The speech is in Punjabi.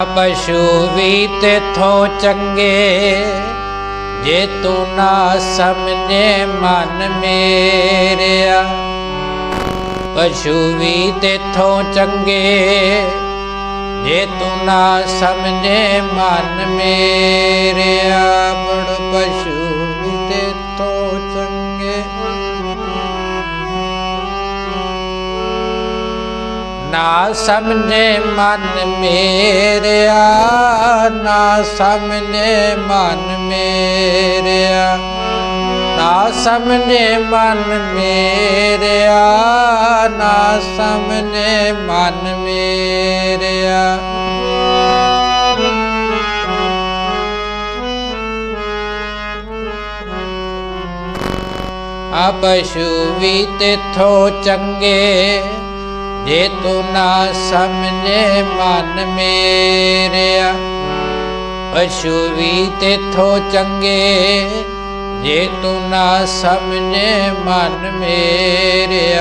ਪਸ਼ੂ ਵੀ ਤੇਥੋਂ ਚੰਗੇ, ਜੇ ਤੂੰ ਨਾ ਸਮਝੇ ਮਨ ਮੇਰਿਆ। ਪਸ਼ੂ ਵੀ ਤੇਥੋਂ ਚੰਗੇ, ਜੇ ਤੂੰ ਨਾ ਸਮਝੇ ਮਨ ਮੇਰਿਆ। ਨਾ ਸਮਝੇ ਮਨ ਮੇਰਿਆ, ਨਾ ਸਮਝੇ ਮਨ ਮੇਰਿਆ। ਨਾ ਸਮਝੇ ਮਨ ਮੇਰਿਆ, ਨਾ ਸਮਝੇ ਮਨ ਮੇਰਿਆ। ਆ ਵੀ ਤੇਥੋਂ ਚੰਗੇ ਜੇ ਤੂੰ ਨਾ ਸਮਝੇ ਮਨ ਮੇਰਿਆ, ਪਸ਼ੂ ਵੀ ਤੇਥੋਂ ਚੰਗੇ। ਜੇ ਤੂੰ ਨਾ ਸਮਝੇ ਮਨ ਮੇਰਿਆ